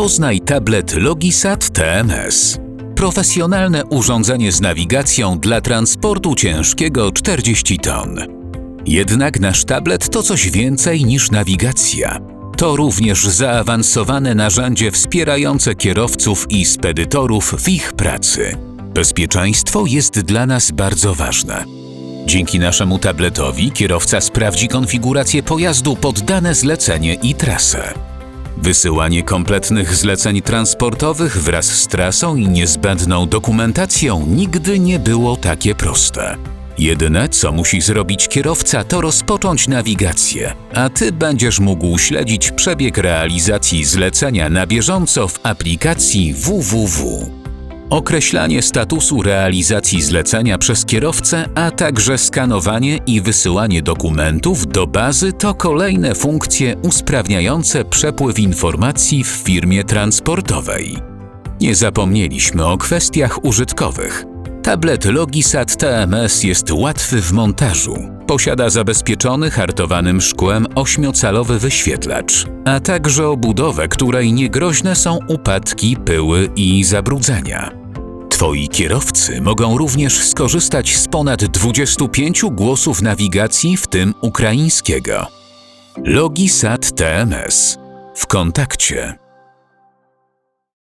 Poznaj tablet Logisat TMS. Profesjonalne urządzenie z nawigacją dla transportu ciężkiego 40 ton. Jednak nasz tablet to coś więcej niż nawigacja. To również zaawansowane narzędzie wspierające kierowców i spedytorów w ich pracy. Bezpieczeństwo jest dla nas bardzo ważne. Dzięki naszemu tabletowi kierowca sprawdzi konfigurację pojazdu pod dane zlecenie i trasę. Wysyłanie kompletnych zleceń transportowych wraz z trasą i niezbędną dokumentacją nigdy nie było takie proste. Jedyne, co musi zrobić kierowca, to rozpocząć nawigację, a ty będziesz mógł śledzić przebieg realizacji zlecenia na bieżąco w aplikacji www. Określanie statusu realizacji zlecenia przez kierowcę, a także skanowanie i wysyłanie dokumentów do bazy to kolejne funkcje usprawniające przepływ informacji w firmie transportowej. Nie zapomnieliśmy o kwestiach użytkowych. Tablet Logisat TMS jest łatwy w montażu. Posiada zabezpieczony hartowanym szkłem ośmiocalowy wyświetlacz, a także obudowę, której niegroźne są upadki, pyły i zabrudzenia. Twoi kierowcy mogą również skorzystać z ponad 25 głosów nawigacji, w tym ukraińskiego. Logisat TMS. W kontakcie